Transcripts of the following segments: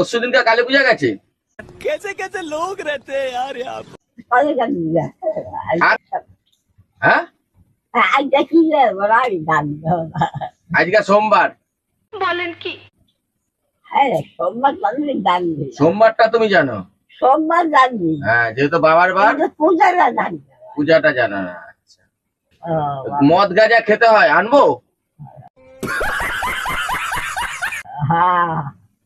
পরশুদিন দিনকার কালী পূজা গেছে? কেসে কেসে লোক রেতে আর হ্যাঁ? আজকে সোমবার। বলেন কি? সোমবারটা তুমি জানো? সোমবার জানি হ্যাঁ যেহেতু বাবার বার পূজাটা জানি পূজাটা জানো না। আচ্ছা। মদ গাজা খেতে হয় আনব? হ্যাঁ।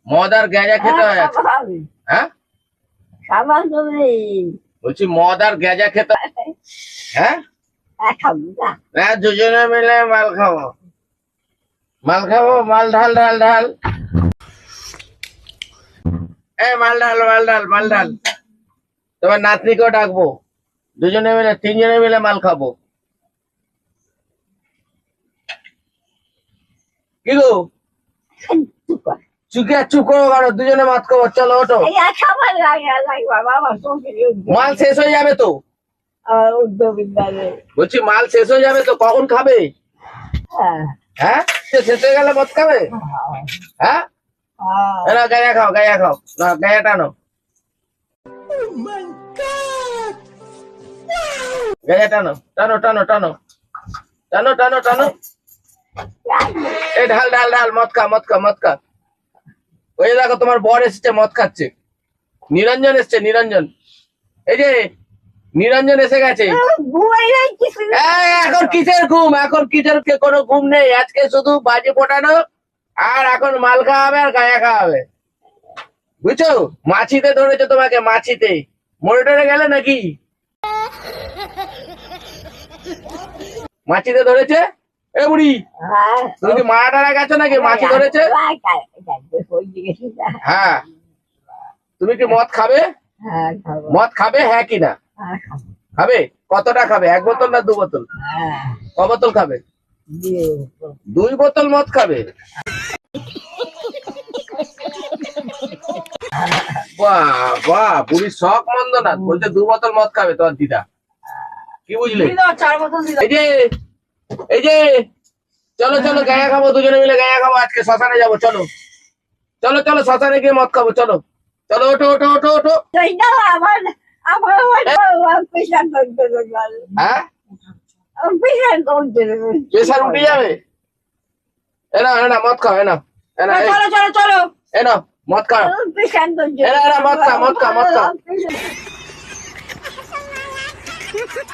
মদ আর গাঁজা খেতে হয় আজকে। হ্যাঁ? বলছি মদ আর গাঁজা খেতে হ্যাঁ। না। হ্যাঁ দুজনে মিলে মাল খাব। মাল খাব মাল ঢাল ঢাল ঢাল। এ মাল ঢাল মাল ঢাল মাল ঢাল। তোমার নাতনিকেও ডাকবো। দুজনে মিলে তিনজনে মিলে মাল খাব। কি গো? চুকে চুপ করো কারও দুজনে মাত চলো ওঠো। মাল শেষ হয়ে যাবে তো? বলছি মাল শেষ হয়ে যাবে তো? কখন খাবে? হ্যাঁ। হ্যাঁ? শেষ হয়ে গেলে মদ খাবে? হ্যাঁ? হ্যাঁ। গায়া খাও গায়া খাও। না গায়া টানো গায়া টানো টানো টানো। টানো টানো টানো। টানো এই ঢাল ঢাল ঢাল মদ খা মদ খা মদ খা। ওই যে দেখো তোমার বর এসছে, মদ খাচ্ছে। নিরঞ্জন এসছে, নিরঞ্জন। এই যে নিরঞ্জন এসে গেছে। এখন কিসের ঘুম? এখন কিসের কোনো ঘুম নেই? আজকে শুধু বাজি ফোটানো, আর এখন মাল খাওয়া হবে আর গায়া খাওয়া হবে বুঝছ? মাছিতে ধরেছে তোমাকে, মাছিতে। মরে টরে গেলে নাকি? মাছিতে ধরেছে? এ বুড়ি হ্যাঁ। তুমি কি গেছো নাকি? মাছি ধরেছে? ওই দিকে সিধা হ্যাঁ। তুমি কি মদ খাবে? হ্যাঁ মদ খাবে হ্যাঁ হ্যাঁ খাব। কতটা খাবে? এক বোতল না দু বোতল? হ্যাঁ। ক বোতল খাবে? দুই বোতল মদ খাবে? বাহ বাহ বুড়ি শখ মন্দ না বলছে দু বোতল মদ খাবে তোমার দিদা। কি বুঝলে? এই যে এই যে চলো চলো গায়া খাব দুজনে মিলে গায়া খাব আজকে শ্মশানে যাব চলো। চলো চলো শ্মশানে গিয়ে মদ খাব চলো। চলো ওঠো ওঠো ওঠো ওঠো। আমার হ্যাঁ? প্রেশার উঠে যাবে? এনা এনা মদ খাও এনা এনা চলো চলো চলো। এনা মদ খাও। এরা, মদ খা, মদ খা, মদ খা।